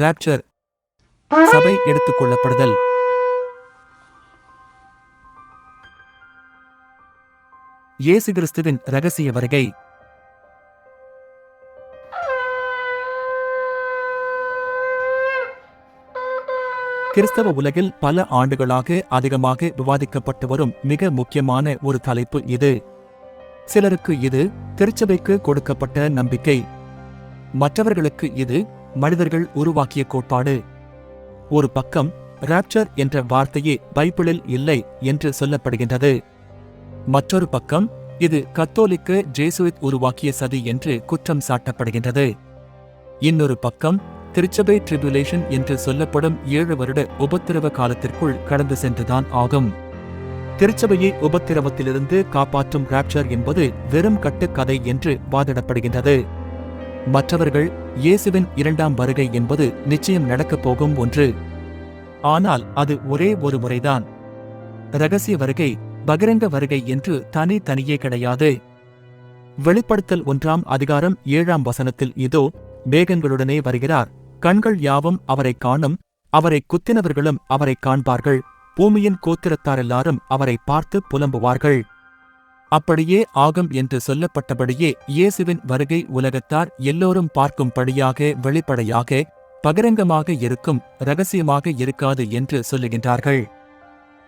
Rapture சபை எடுத்துக் கொள்ளப்படுதல் இயேசு கிறிஸ்துவின் ரகசிய வருகை. கிறிஸ்தவ உலகில் பல ஆண்டுகளாக அதிகமாக விவாதிக்கப்பட்டு வரும் மிக முக்கியமான ஒரு தலைப்பு இது. சிலருக்கு இது திருச்சபைக்கு கொடுக்கப்பட்ட நம்பிக்கை. மற்றவர்களுக்கு இது மனிதர்கள் உருவாக்கிய கோட்பாடு. ஒரு பக்கம் ராப்சர் என்ற வார்த்தையே பைபிளில் இல்லை என்று சொல்லப்படுகின்றது. மற்றொரு பக்கம் இது கத்தோலிக்க ஜேசுவித் உருவாக்கிய சதி என்று குற்றம் சாட்டப்படுகின்றது. இன்னொரு பக்கம் திருச்சபை ட்ரிபுலேஷன் என்று சொல்லப்படும் ஏழு வருட உபத்திரவ காலத்திற்குள் கடந்து சென்றுதான் ஆகும். திருச்சபையை உபத்திரவத்திலிருந்து காப்பாற்றும் ராப்சர் என்பது வெறும் கட்டுக்கதை என்று வாதிடப்படுகின்றது. மற்றவர்கள் இயேசுவின் இரண்டாம் வருகை என்பது நிச்சயம் நடக்கப் போகும் ஒன்று. ஆனால் அது ஒரே ஒரு முறைதான். ரகசிய வருகை பகிரங்க வருகை என்று தனி தனியே கிடையாது. வெளிப்படுத்தல் ஒன்றாம் அதிகாரம் ஏழாம் வசனத்தில் இதோ மேகங்களுடனே வருகிறார். கண்கள் யாவும் அவரை காணும் அவரை குத்தினவர்களும் அவரை காண்பார்கள். பூமியின் கோத்திரத்தாரெல்லாரும் அவரை பார்த்து புலம்புவார்கள். அப்படியே ஆகும் என்று சொல்லப்பட்டபடியே இயேசுவின் வருகை உலகத்தார் எல்லோரும் பார்க்கும்படியாக வெளிப்படையாக பகிரங்கமாக இருக்கும் ரகசியமாக இருக்காது என்று சொல்லுகின்றார்கள்.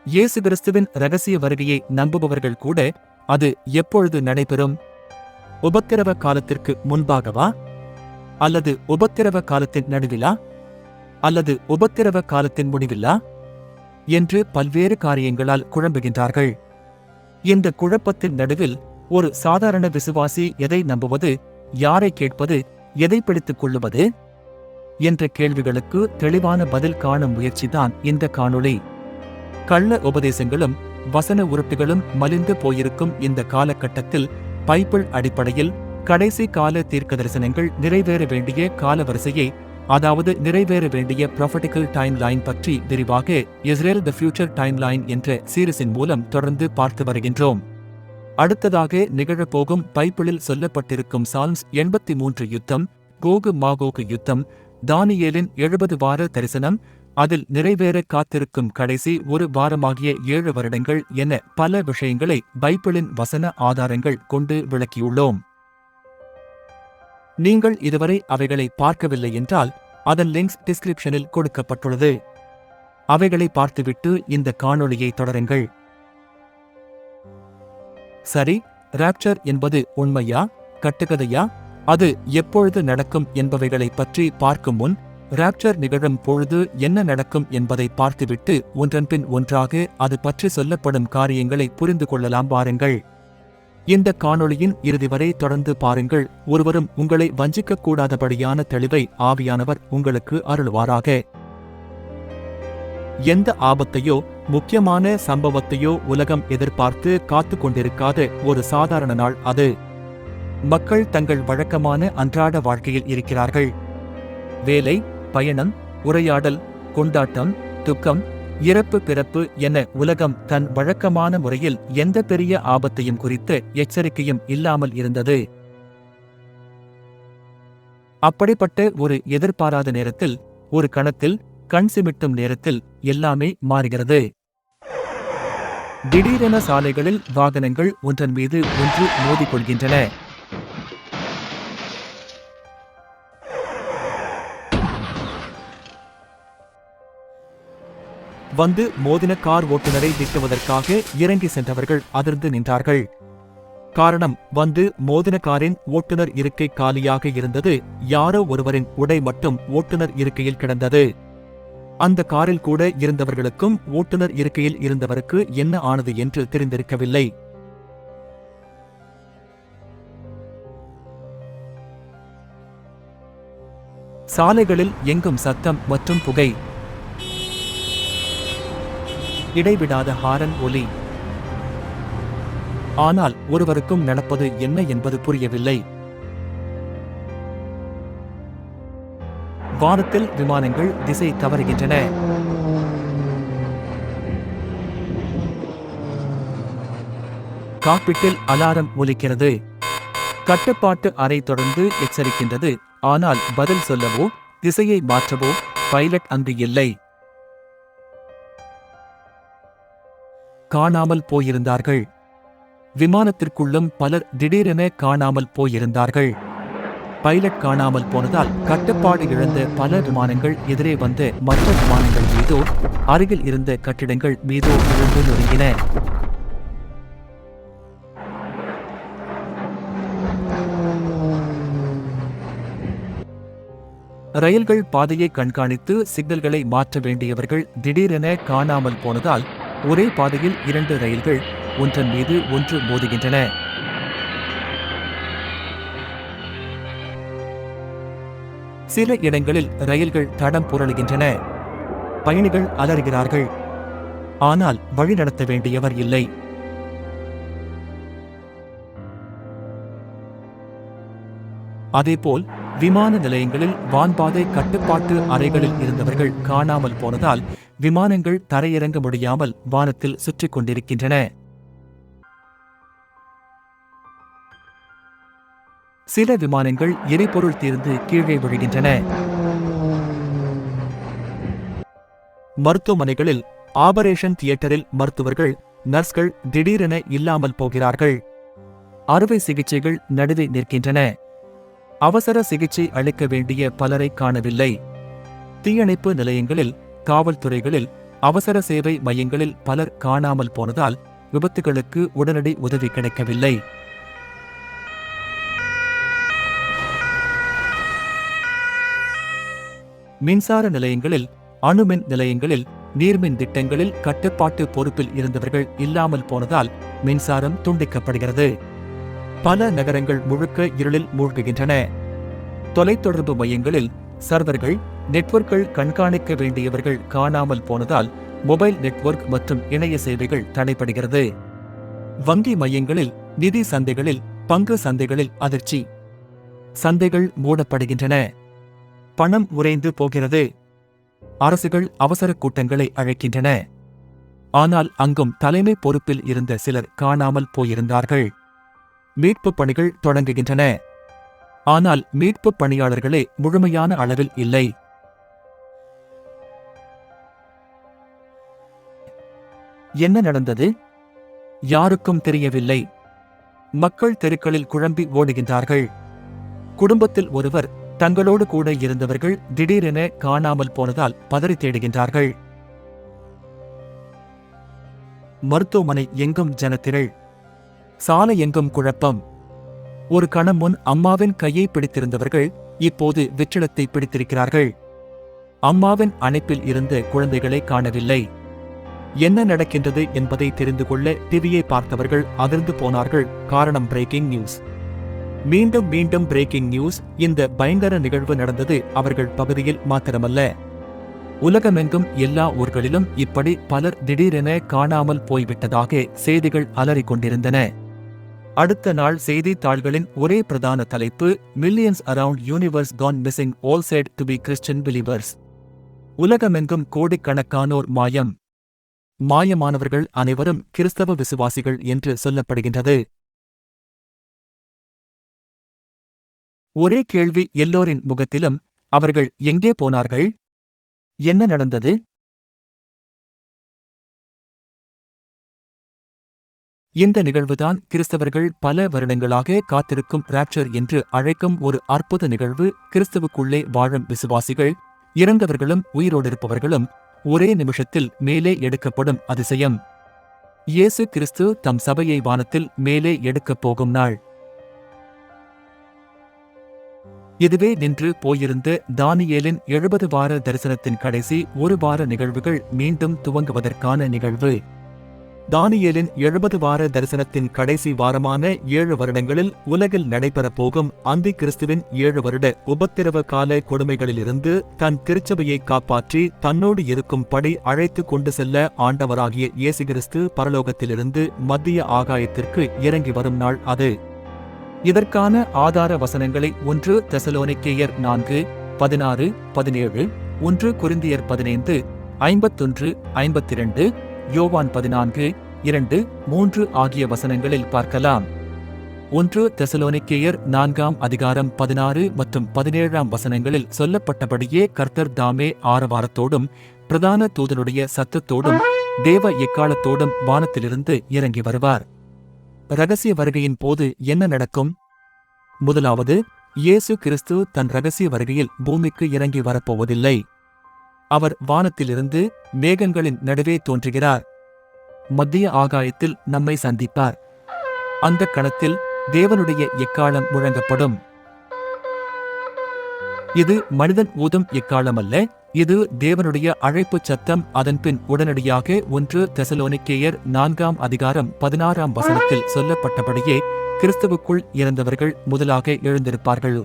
இயேசு கிறிஸ்துவின் ரகசிய வருகையை நம்புபவர்கள் கூட அது எப்பொழுது நடைபெறும்? உபத்திரவ காலத்திற்கு முன்பாகவா? அல்லது உபத்திரவ காலத்தின் நடுவிலா? அல்லது உபத்திரவ காலத்தின் முடிவிலா? என்று பல்வேறு காரியங்களால் குழம்புகின்றார்கள். இந்த குழப்பத்தின் நடுவில் ஒரு சாதாரண விசுவாசி எதை நம்புவது யாரை கேட்பது எதை பிடித்துக் கொள்ளுவது? என்ற கேள்விகளுக்கு தெளிவான பதில் காணும் முயற்சிதான் இந்த காணொளி. கள்ள உபதேசங்களும் வசன உருட்டுகளும் மலிந்து போயிருக்கும் இந்த காலகட்டத்தில் பைபிள் அடிப்படையில் கடைசி கால தீர்க்க தரிசனங்கள் நிறைவேற வேண்டிய காலவரிசையை அதாவது நிறைவேற வேண்டிய ப்ரொஃபட்டிக்கல் டைம் லைன் பற்றி விரிவாக Israel the future time line என்ற சீரிஸின் மூலம் தொடர்ந்து பார்த்து வருகின்றோம். அடுத்ததாக நிகழப்போகும் பைபிளில் சொல்லப்பட்டிருக்கும் சால்ம்ஸ் எண்பத்தி மூன்று யுத்தம் கோகு மாகோகு யுத்தம் தானியேலின் எழுபது வார தரிசனம் அதில் நிறைவேற காத்திருக்கும் கடைசி ஒரு வாரமாகிய ஏழு வருடங்கள் என பல விஷயங்களை பைபிளின் வசன ஆதாரங்கள் கொண்டு விளக்கியுள்ளோம். நீங்கள் இதுவரை அவைகளை பார்க்கவில்லை என்றால் அதன் லிங்க்ஸ் டிஸ்கிரிப்ஷனில் கொடுக்கப்பட்டுள்ளது. அவைகளை பார்த்துவிட்டு இந்த காணொளியை தொடருங்கள். சரி ராப்சர் என்பது உண்மையா கட்டுக்கதையா? அது எப்பொழுது நடக்கும் என்பவைகளை பற்றி பார்க்கும் முன் ராப்சர் நிகழும் பொழுது என்ன நடக்கும் என்பதை பார்த்துவிட்டு ஒன்றன்பின் ஒன்றாக அது பற்றி சொல்லப்படும் காரியங்களை புரிந்து கொள்ளலாம் வாருங்கள் இந்த காணொளியின் இறுதி வரை தொடர்ந்து பாருங்கள். ஒருவரும் உங்களை வஞ்சிக்க கூடாதபடியான தெளிவை ஆவியானவர் உங்களுக்கு அருள்வாராக. எந்த ஆபத்தையோ முக்கியமான சம்பவத்தையோ உலகம் எதிர்பார்த்து காத்து கொண்டிருக்காத ஒரு சாதாரண நாள் அது. மக்கள் தங்கள் வழக்கமான அன்றாட வாழ்க்கையில் இருக்கிறார்கள். வேலை பயணம் உரையாடல் கொண்டாட்டம் துக்கம் இறப்பு பிறப்பு என உலகம் தன் வழக்கமான முறையில் எந்த பெரிய ஆபத்தையும் குறித்து எச்சரிக்கையும் இல்லாமல் இருந்தது. அப்படிப்பட்ட ஒரு எதிர்பாராத நேரத்தில் ஒரு கணத்தில் கண் சிமிட்டும் நேரத்தில் எல்லாமே மாறுகிறது. திடீரென சாலைகளில் வாகனங்கள் ஒன்றன் மீது ஒன்று மோதிக்கொள்கின்றன. வந்து மோதின கார் ஓட்டுநரை திட்டுவதற்காக இறங்கி சென்றவர்கள் அதிர்ந்து நின்றார்கள். காரணம் வந்து மோதின காரின் ஓட்டுநர் இருக்கை காலியாக இருந்தது. யாரோ ஒருவரின் உடை மட்டும் ஓட்டுநர் இருக்கையில் கிடந்தது. அந்த காரில் கூட இருந்தவர்களுக்கும் ஓட்டுநர் இருக்கையில் இருந்தவருக்கு என்ன ஆனது என்று தெரிந்திருக்கவில்லை. சாலைகளில் எங்கும் சத்தம் மற்றும் புகை. இடைவிடாத ஹாரன் ஒலி. ஆனால் ஒருவருக்கும் நடப்பது என்ன என்பது புரியவில்லை. வானத்தில் விமானங்கள் திசை தவறுகின்றன. காப்பீட்டில் அலாரம் ஒலிக்கிறது. கட்டுப்பாட்டு அறை தொடர்ந்து எச்சரிக்கின்றது. ஆனால் பதில் சொல்லவோ திசையை மாற்றவோ பைலட் அங்கு இல்லை. காணாமல் போயிருந்தார்கள். விமானத்திற்குள்ளும் பலர் திடீரென காணாமல் போயிருந்தார்கள். பைலட் காணாமல் போனதால் கட்டுப்பாடு இழந்த பல விமானங்கள் எதிரே வந்த மற்ற விமானங்கள் மீதோ அருகில் இருந்த கட்டிடங்கள் மீதோ விழுந்து நொறுங்கின. ரயில்கள் பாதையை கண்காணித்து சிக்னல்களை மாற்ற வேண்டியவர்கள் திடீரென காணாமல் போனதால் ஒரே பாதையில் இரண்டு ரயில்கள் ஒன்றன் மீது ஒன்று மோதுகின்றன. சில இடங்களில் ரயில்கள் தடம் புரளுகின்றன. பயணிகள் அலறுகிறார்கள். ஆனால் வழிநடத்த வேண்டியவர் இல்லை. அதேபோல் விமான நிலையங்களில் வான்பாதை கட்டுப்பாட்டு அறைகளில் இருந்தவர்கள் காணாமல் போனதால் விமானங்கள் தரையிறங்க முடியாமல் வானத்தில் சுற்றிக் கொண்டிருக்கின்றன சில விமானங்கள் எரிபொருள் தீர்ந்து கீழே விழுகின்றன. மருத்துவமனைகளில் ஆபரேஷன் தியேட்டரில் மருத்துவர்கள் நர்ஸ்கள் திடீரென இல்லாமல் போகிறார்கள். அறுவை சிகிச்சைகள் நடுவே நிற்கின்றன. அவசர சிகிச்சை அளிக்க வேண்டிய பலரை காணவில்லை. தீயணைப்பு நிலையங்களில் காவல்துறைகளில் அவசர சேவை மையங்களில் பலர் காணாமல் போனதால் விபத்துகளுக்கு உடனடி உதவி கிடைக்கவில்லை. மின்சார நிலையங்களில் அணுமின் நிலையங்களில் நீர்மின் திட்டங்களில் கட்டுப்பாட்டு பொறுப்பில் இருந்தவர்கள் இல்லாமல் போனதால் மின்சாரம் துண்டிக்கப்படுகிறது. பல நகரங்கள் முழுக்க இருளில் மூழ்குகின்றன. தொலைத்தொடர்பு மையங்களில் சர்வர்கள் நெட்வொர்க்கள் கண்காணிக்க வேண்டியவர்கள் காணாமல் போனதால் மொபைல் நெட்வொர்க் மற்றும் இணைய சேவைகள் தடைபடுகிறது. வங்கி மையங்களில் நிதி சந்தைகளில் பங்கு சந்தைகளில் அதிர்ச்சி. சந்தைகள் மூடப்படுகின்றன. பணம் உறைந்து போகிறது. அரசுகள் அவசர கூட்டங்களை அழைக்கின்றன. ஆனால் அங்கும் தலைமை பொறுப்பில் இருந்த சிலர் காணாமல் போயிருந்தார்கள். மீட்புப் பணிகள் தொடங்குகின்றன. ஆனால் மீட்புப் பணியாளர்களே முழுமையான அளவில் இல்லை. என்ன நடந்தது? யாருக்கும் தெரியவில்லை. மக்கள் தெருக்களில் குழம்பி ஓடுகின்றார்கள். குடும்பத்தில் ஒருவர் தங்களோடு கூட இருந்தவர்கள் திடீரென காணாமல் போனதால் பதறி தேடுகின்றார்கள். மருத்துவமனை எங்கும் ஜனத்திரள். சாலை எங்கும் குழப்பம். ஒரு கணம் முன் அம்மாவின் கையை பிடித்திருந்தவர்கள் இப்போது வெற்றிடத்தை பிடித்திருக்கிறார்கள். அம்மாவின் அணைப்பில் இருந்த குழந்தைகளை காணவில்லை. என்ன நடக்கின்றது என்பதை தெரிந்து கொள்ள டிவியை பார்த்தவர்கள் அதிர்ந்து போனார்கள். காரணம் பிரேக்கிங் நியூஸ் மீண்டும் மீண்டும் பிரேக்கிங் நியூஸ் இந்த பயங்கர நிகழ்வு நடந்தது அவர்கள் பகுதியில் மாத்திரமல்ல. உலகமெங்கும் எல்லா ஊர்களிலும் இப்படி பலர் திடீரென காணாமல் போய்விட்டதாக செய்திகள் அலறிக்கொண்டிருந்தன அடுத்த நாள் செய்தித்தாள்களின் ஒரே பிரதான தலைப்பு millions around universe gone missing all said to be Christian believers உலகமெங்கும் கோடிக்கணக்கானோர் மாயம். மாயமானவர்கள் அனைவரும் கிறிஸ்தவ விசுவாசிகள் என்று சொல்லப்படுகின்றது. ஒரே கேள்வி எல்லோரின் முகத்திலும் அவர்கள் எங்கே போனார்கள்? என்ன நடந்தது? இந்த நிகழ்வுதான் கிறிஸ்தவர்கள் பல வருடங்களாக காத்திருக்கும் ராப்சர் என்று அழைக்கும் ஒரு அற்புத நிகழ்வு. கிறிஸ்தவுக்குள்ளே வாழும் விசுவாசிகள் இறந்தவர்களும் உயிரோடிருப்பவர்களும் ஒரே நிமிஷத்தில் மேலே எடுக்கப்படும் அதிசயம். இயேசு கிறிஸ்து தம் சபையை வானத்தில் மேலே எடுக்கப் போகும் நாள். இதுவே நின்று போயிருந்த தானியேலின் எழுபது வார தரிசனத்தின் கடைசி ஒரு வார நிகழ்வுகள் மீண்டும் துவங்குவதற்கான நிகழ்வு. தானியலின் எழுபது வார தரிசனத்தின் கடைசி வாரமான ஏழு வருடங்களில் உலகில் நடைபெறப் போகும் அந்தி கிறிஸ்துவின் ஏழு வருட உபத்திரவ கால கொடுமைகளிலிருந்து தன் திருச்சபையை காப்பாற்றி தன்னோடு இருக்கும் படி அழைத்து கொண்டு செல்ல ஆண்டவராகிய இயேசு கிறிஸ்து பரலோகத்திலிருந்து மத்திய ஆகாயத்திற்கு இறங்கி வரும் நாள் அது. இதற்கான ஆதார வசனங்களை ஒன்று தெசலோனிக்கேயர் நான்கு பதினாறு பதினேழு ஒன்று குருந்தியர் பதினைந்து ஐம்பத்தொன்று ஐம்பத்திரண்டு யோவான் பதினான்கு இரண்டு மூன்று ஆகிய வசனங்களில் பார்க்கலாம். ஒன்று தெசலோனிக்கேயர் நான்காம் அதிகாரம் பதினாறு மற்றும் பதினேழாம் வசனங்களில் சொல்லப்பட்டபடியே கர்த்தர் தாமே ஆரவாரத்தோடும் பிரதான தூதனுடைய சத்தத்தோடும் தேவ எக்காலத்தோடும் வானத்திலிருந்து இறங்கி வருவார். ரகசிய வருகையின் போது என்ன நடக்கும்? முதலாவது இயேசு கிறிஸ்து தன் ரகசிய வருகையில் பூமிக்கு இறங்கி வரப்போவதில்லை. அவர் வானத்திலிருந்து மேகங்களின் நடுவே தோன்றுகிறார். மத்திய ஆகாயத்தில் நம்மை சந்திப்பார். அந்த கணத்தில் தேவனுடைய எக்காலம் முழங்கப்படும். இது மனிதன் ஊதும் எக்காலம் அல்ல இது தேவனுடைய அழைப்புச் சத்தம் அதன்பின் உடனடியாக ஒன்று தெசலோனிக்கேயர் நான்காம் அதிகாரம் பதினாறாம் வசனத்தில் சொல்லப்பட்டபடியே கிறிஸ்துவுக்குள் இறந்தவர்கள் முதலாக எழுந்திருப்பார்கள்.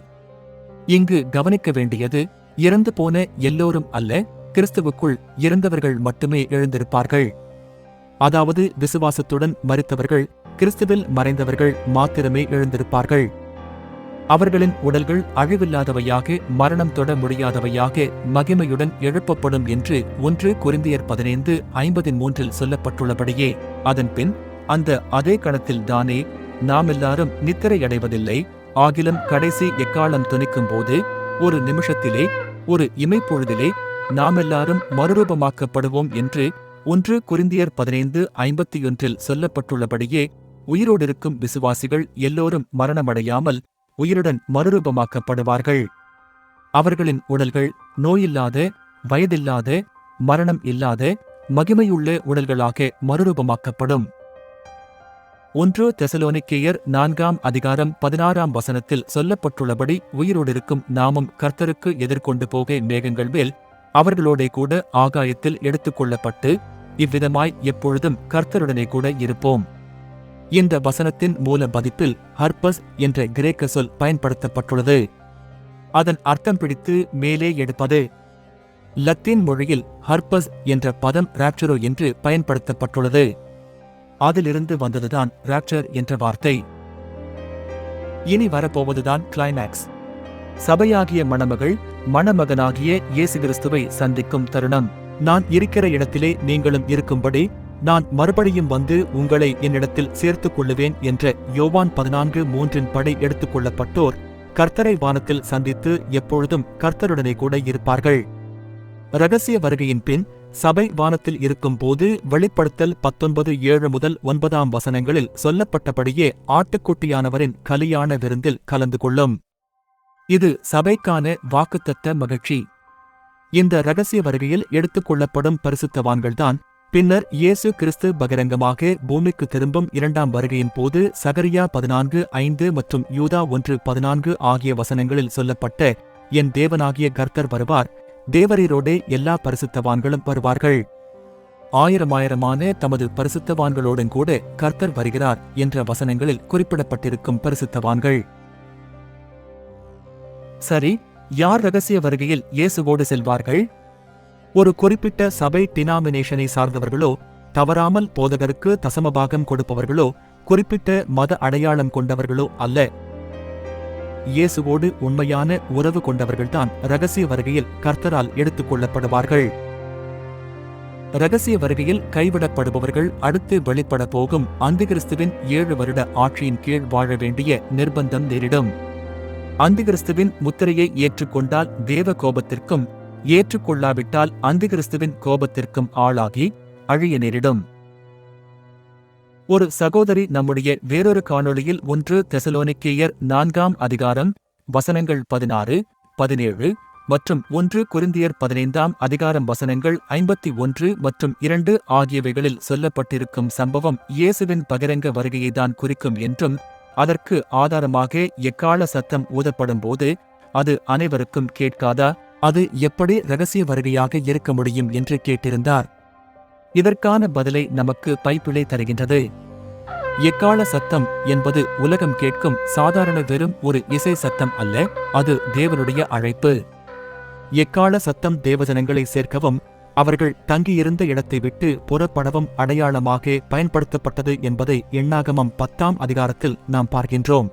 இங்கு கவனிக்க வேண்டியது இறந்து போன எல்லோரும் அல்ல கிறிஸ்துவுக்குள் இறந்தவர்கள் மட்டுமே எழுந்திருப்பார்கள். அதாவது விசுவாசத்துடன் மறித்தவர்கள் கிறிஸ்துவில் மறைந்தவர்கள் மாத்திரமே எழுந்திருப்பார்கள். அவர்களின் உடல்கள் அழிவில்லாதவையாக மரணம் தொட முடியாதவையாக மகிமையுடன் எழுப்பப்படும் என்று ஒன்று குறிந்தியர் பதினைந்து ஐம்பதின் மூன்றில் சொல்லப்பட்டுள்ளபடியே அதன்பின் அந்த அதே கணத்தில் தானே நாம் எல்லாரும் நித்திரையடைவதில்லை ஆகிலும் கடைசி எக்காலம் துணிக்கும் போது ஒரு நிமிஷத்திலே ஒரு இமைப்பொழுதிலே நாம் எல்லாரும் மறுரூபமாக்கப்படுவோம் என்று ஒன்று குறிந்தியர் பதினைந்து ஐம்பத்தி ஒன்றில் சொல்லப்பட்டுள்ளபடியே உயிரோடிருக்கும் விசுவாசிகள் எல்லோரும் மரணமடையாமல் உயிருடன் மறுரூபமாக்கப்படுவார்கள். அவர்களின் உடல்கள் நோயில்லாத வயதில்லாத மரணம் இல்லாத மகிமையுள்ள உடல்களாக மறுரூபமாக்கப்படும். ஒன்று தெசலோனிக்கேயர் நான்காம் அதிகாரம் பதினாறாம் வசனத்தில் சொல்லப்பட்டுள்ளபடி உயிரோடிருக்கும் நாமும் கர்த்தருக்கு எதிர்கொண்டு போக மேகங்கள் மேல் அவர்களோடே கூட ஆகாயத்தில் எடுத்துக்கொள்ளப்பட்டு இவ்விதமாய் எப்பொழுதும் கர்த்தருடனே கூட இருப்போம். இந்த வசனத்தின் மூல பதிப்பில் ஹர்பஸ் என்ற கிரேக்க சொல் பயன்படுத்தப்பட்டுள்ளது. அதன் அர்த்தம் பிடித்து மேலே எடுப்பது லத்தீன் மொழியில் ஹர்பஸ் என்ற பதம் ராப்சரோ என்று பயன்படுத்தப்பட்டுள்ளது. அதிலிருந்து வந்ததுதான் ராப்சர் என்ற வார்த்தை. இனி வரப்போவதுதான் கிளைமேக்ஸ் சபையாகிய மணமகள் மணமகனாகிய இயேசு கிறிஸ்துவை சந்திக்கும் தருணம். நான் இருக்கிற இடத்திலே நீங்களும் இருக்கும்படி நான் மறுபடியும் வந்து உங்களை என்னிடத்தில் சேர்த்துக் கொள்ளுவேன் என்ற யோவான் பதினான்கு மூன்றின் படி எடுத்துக் கொள்ளப்பட்டோர் கர்த்தரை வானத்தில் சந்தித்து எப்பொழுதும் கர்த்தருடனே கூட இருப்பார்கள். ரகசிய வருகையின் பின் சபை வானத்தில் இருக்கும் போது வெளிப்படுத்தல் பத்தொன்பது ஏழு முதல் ஒன்பதாம் வசனங்களில் சொல்லப்பட்டபடியே ஆட்டுக்குட்டியானவரின் கலியான விருந்தில் கலந்து கொள்ளும். இது சபைக்கான வாக்குத்தத்த மகிழ்ச்சி. இந்த ரகசிய வருகையில் எடுத்துக் கொள்ளப்படும் பரிசுத்தவான்கள்தான் பின்னர் இயேசு கிறிஸ்து பகிரங்கமாக பூமிக்கு திரும்பும் இரண்டாம் வருகையின் போது சகரியா பதினான்கு ஐந்து மற்றும் யூதா ஒன்று பதினான்கு ஆகிய வசனங்களில் சொல்லப்பட்ட என் தேவனாகிய கர்த்தர் வருவார் தேவரீரோடே எல்லா பரிசுத்தவான்களும் வருவார்கள். ஆயிரமாயிரமான தமது பரிசுத்தவான்களோடும் கூட கர்த்தர் வருகிறார் என்ற வசனங்களில் குறிப்பிடப்பட்டிருக்கும் பரிசுத்தவான்கள். சரி யார் ரகசிய வருகையில் இயேசுவோடு செல்வார்கள்? ஒரு குறிப்பிட்ட சபை டினாமினேஷனை சார்ந்தவர்களோ தவறாமல் போதகருக்கு தசமபாகம் கொடுப்பவர்களோ குறிப்பிட்ட மத அடையாளம் கொண்டவர்களோ அல்ல. இயேசுவோடு உண்மையான உறவு கொண்டவர்கள்தான் ரகசிய வருகையில் கர்த்தரால் எடுத்துக் கொள்ளப்படுவார்கள். ரகசிய வருகையில் கைவிடப்படுபவர்கள் அடுத்து வெளிப்பட போகும் அந்திகிறிஸ்துவின் ஏழு வருட ஆட்சியின் கீழ் வாழ வேண்டிய நிர்பந்தம் நேரிடும். அந்திகிறிஸ்துவின் முத்திரையை ஏற்றுக்கொண்டால் தேவ கோபத்திற்கும் ஏற்றுக்கொள்ளாவிட்டால் அந்திகிறிஸ்துவின் கோபத்திற்கும் ஆளாகி அழிய நேரிடும். ஒரு சகோதரி நம்முடைய வேறொரு காணொளியில் ஒன்று தெசலோனிக்கேயர் நான்காம் அதிகாரம் வசனங்கள் பதினாறு பதினேழு மற்றும் ஒன்று குருந்தியர் பதினைந்தாம் அதிகாரம் வசனங்கள் ஐம்பத்தி ஒன்று மற்றும் இரண்டு ஆகியவைகளில் சொல்லப்பட்டிருக்கும் சம்பவம் இயேசுவின் பகிரங்க வருகையைதான் குறிக்கும் என்றும் அதற்கு ஆதாரமாக எக்கால சத்தம் ஊதப்படும் போது அது அனைவருக்கும் கேட்காதா? அது எப்படி ரகசிய வருகையாக இருக்க முடியும் என்று கேட்டிருந்தார். இதற்கான பதிலை நமக்கு பைப்பிழை தருகின்றது. எக்கால சத்தம் என்பது உலகம் கேட்கும் சாதாரண வெறும் ஒரு இசை சத்தம் அல்ல அது தேவனுடைய அழைப்பு. எக்கால சத்தம் தேவஜனங்களை சேர்க்கவும் அவர்கள் தங்கியிருந்த இடத்தை விட்டு புறப்படவும் அடையாளமாக பயன்படுத்தப்பட்டது என்பதை எண்ணாகமம் பத்தாம் அதிகாரத்தில் நாம் பார்க்கின்றோம்.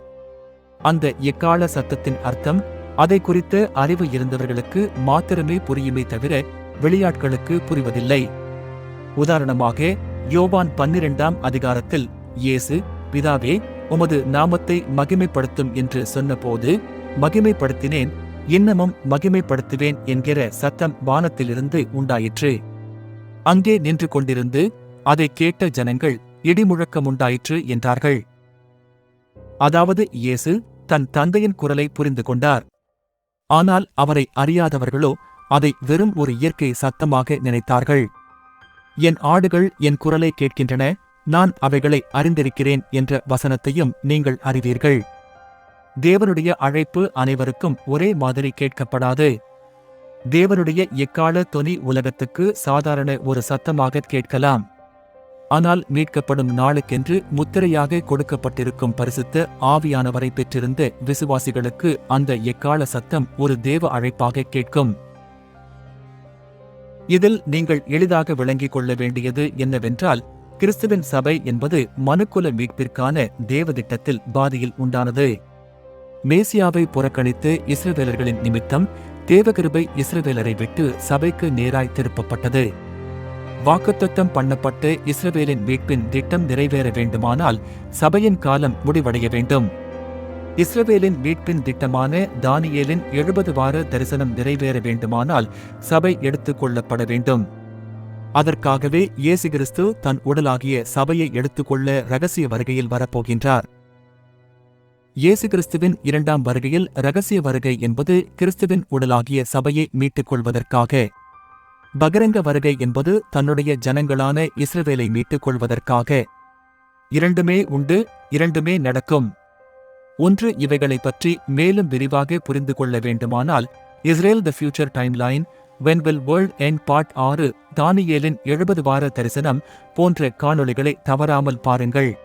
அந்த எக்கால சத்தத்தின் அர்த்தம் அதை குறித்த அறிவு இருந்தவர்களுக்கு மாத்திரமே புரியுமே தவிர வெளியாட்களுக்கு புரிவதில்லை. உதாரணமாக யோவான் பன்னிரெண்டாம் அதிகாரத்தில் இயேசு பிதாவே உமது நாமத்தை மகிமைப்படுத்தும் என்று சொன்னபோது மகிமைப்படுத்தினேன் இன்னமும் மகிமைப்படுத்துவேன் என்கிற சத்தம் வானத்திலிருந்து உண்டாயிற்று. அங்கே நின்று கொண்டிருந்து அதை கேட்ட ஜனங்கள் இடிமுழக்கமுண்டாயிற்று என்றார்கள். அதாவது இயேசு தன் தந்தையின் குரலை புரிந்து கொண்டார். ஆனால் அவரை அறியாதவர்களோ அதை வெறும் ஒரு இயற்கை சத்தமாக நினைத்தார்கள். என் ஆடுகள் என் குரலை கேட்கின்றன நான் அவைகளை அறிந்திருக்கிறேன் என்ற வசனத்தையும் நீங்கள் அறிவீர்கள். தேவனுடைய அழைப்பு அனைவருக்கும் ஒரே மாதிரி கேட்கப்படாது. தேவனுடைய எக்கால தொனி உலகத்துக்கு சாதாரண ஒரு சத்தமாக கேட்கலாம். ஆனால் மீட்கப்படும் நாளுக்கென்று முத்திரையாக கொடுக்கப்பட்டிருக்கும் பரிசுத்த ஆவியானவரை பெற்றிருந்த விசுவாசிகளுக்கு அந்த எக்கால சத்தம் ஒரு தேவ அழைப்பாக கேட்கும். இதில் நீங்கள் எளிதாக விளங்கிக் கொள்ள வேண்டியது என்னவென்றால் கிறிஸ்துவின் சபை என்பது மனுக்குல மீட்பிற்கான தேவதிட்டத்தில் பாதியில் உண்டானது. மேசியாவை புறக்கணித்து இஸ்ரவேலர்களின் நிமித்தம் தேவகிருபை இஸ்ரவேலரை விட்டு சபைக்கு நேராய் திருப்பப்பட்டது. வாக்குத்தத்தம் பண்ணப்பட்டு இஸ்ரவேலின் மீட்பின் திட்டம் நிறைவேற வேண்டுமானால் சபையின் காலம் முடிவடைய வேண்டும். இஸ்ரவேலின் மீட்பின் திட்டமான தானியேலின் எழுபது வார தரிசனம் நிறைவேற வேண்டுமானால் சபை எடுத்துக் கொள்ளப்பட வேண்டும். அதற்காகவே இயேசு கிறிஸ்து தன் உடலாகிய சபையை எடுத்துக்கொள்ள ரகசிய வருகையில் வரப்போகின்றார். இயேசு கிறிஸ்துவின் இரண்டாம் வருகையில் ரகசிய வருகை என்பது கிறிஸ்துவின் உடலாகிய சபையை மீட்டுக் கொள்வதற்காக பகிரங்க வருகை என்பது தன்னுடைய ஜனங்களான இஸ்ரவேலை மீட்டுக் கொள்வதற்காக இரண்டுமே உண்டு இரண்டுமே நடக்கும். ஒன்று இவைகளைப் பற்றி மேலும் விரிவாக புரிந்து கொள்ள வேண்டுமானால் Israel the future timeline when will world end part ஆறு தானியேலின் எழுபது வார தரிசனம் போன்ற காணொளிகளை தவறாமல் பாருங்கள்.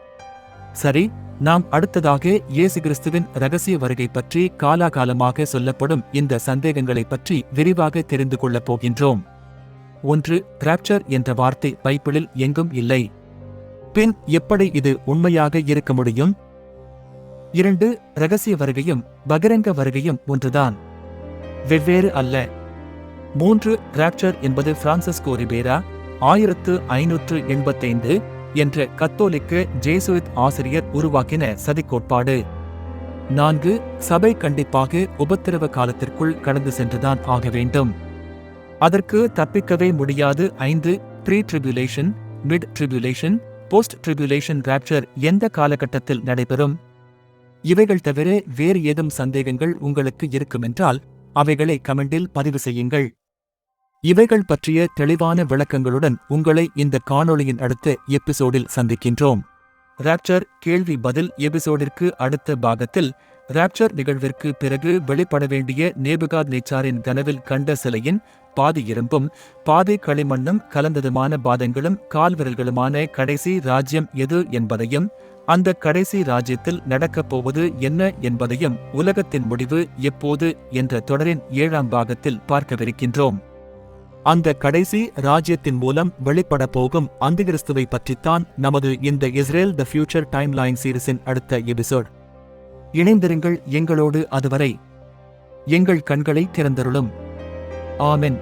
சரி நாம் அடுத்ததாக இயேசு கிறிஸ்துவின் ரகசிய வருகை பற்றி காலாகாலமாக சொல்லப்படும் இந்த சந்தேகங்களைப் பற்றி விரிவாக தெரிந்து கொள்ளப் போகின்றோம். ஒன்று ராப்சர் என்ற வார்த்தை பைபிளில் எங்கும் இல்லை. பின் எப்படி இது உண்மையாக இருக்க முடியும்? இரண்டு ரகசிய வருகையும் பகிரங்க வருகையும் ஒன்றுதான். வெவ்வேறு அல்ல. மூன்று ராப்சர் என்பது பிரான்சிஸ்கோ ரிபேரா ஆயிரத்து ஐநூற்று எண்பத்தைந்து என்ற கத்தோலிக்க ஜேசுவித் ஆசிரியர் உருவாக்கின சதிக்கோட்பாடு. நான்கு சபை கண்டிப்பாக உபத்திரவ காலத்திற்குள் கடந்து சென்றுதான் ஆக வேண்டும். அதற்கு தப்பிக்கவே முடியாது ஐந்து pre tribulation mid tribulation post tribulation rapture எந்த காலகட்டத்தில் நடைபெறும்? இவைகள் தவிர வேறு ஏதும் சந்தேகங்கள் உங்களுக்கு இருக்குமென்றால் அவைகளை கமெண்டில் பதிவு செய்யுங்கள். இவைகள் பற்றிய தெளிவான விளக்கங்களுடன் உங்களை இந்த காணொளியின் அடுத்த எபிசோடில் சந்திக்கின்றோம். ராப்சர் கேள்வி பதில் எபிசோடிற்கு அடுத்த பாகத்தில் ராப்சர் நிகழ்விற்கு பிறகு வெளிப்பட வேண்டிய நேபுகாத் நேச்சாரின் கனவில் கண்ட சிலையின் பாதி இரும்பும் பாதி களிமண்ணும் கலந்ததுமான பாதங்களும் கால்விரல்களுமான கடைசி ராஜ்யம் எது என்பதையும் அந்த கடைசி ராஜ்யத்தில் நடக்கப் போவது என்ன என்பதையும் உலகத்தின் முடிவு எப்போது என்ற தொடரின் ஏழாம் பாகத்தில் பார்க்கவிருக்கின்றோம். அந்த கடைசி ராஜ்யத்தின் மூலம் வெளிப்பட போகும் அந்திகிறிஸ்துவை பற்றித்தான் நமது இந்த Israel the future time line சீரிஸின் அடுத்த எபிசோட். இணைந்திருங்கள் எங்களோடு அதுவரை. எங்கள் கண்களை திறந்தருளும். ஆமென்.